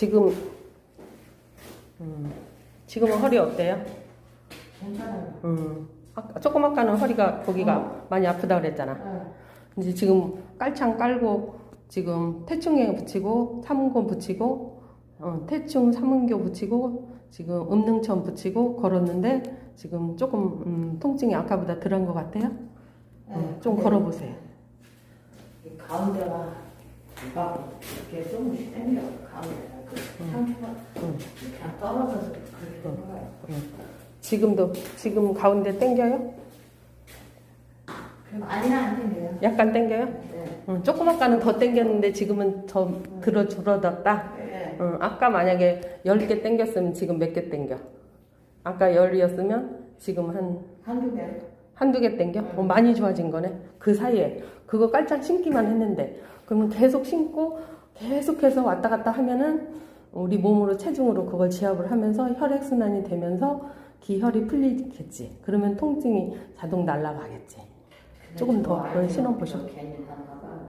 지금 음, 지금은 허리 어때요? 괜찮아요. 음, 아까, 조금 아까는 허리가 거기가 많이 아프다 그랬잖아. 네. 이제 지금 깔창 깔고 지금 태충에 붙이고 삼은권 붙이고 어, 태충 삼은교 붙이고 지금 음능천 붙이고 걸었는데 지금 조금 음, 통증이 아까보다 덜한 것 같아요. 음, 좀 네. 걸어보세요. 이 가운데가 막 이렇게 조금씩 당겨 가운데가 그 상처가 음. 그냥 떨어져서 그렇게 되는 거예요. 지금도 지금 가운데 당겨요? 그럼 아니나 안 당겨요. 약간 당겨요? 네. 음, 조금 아까는 더 당겼는데 지금은 더 들어 줄어들었다. 네. 응, 아까 만약에 10개 땡겼으면 지금 몇 개 땡겨? 아까 10이었으면 지금 한 한두 개. 한두 개 땡겨? 어, 많이 좋아진 거네. 그 사이에 그거 깔짝 신기만 했는데 그러면 계속 신고 계속해서 왔다 갔다 하면은 우리 몸으로 체중으로 그걸 지압을 하면서 혈액 순환이 되면서 기혈이 풀리겠지. 그러면 통증이 자동 날아가겠지. 조금 더 신어 보셔. 괜히 다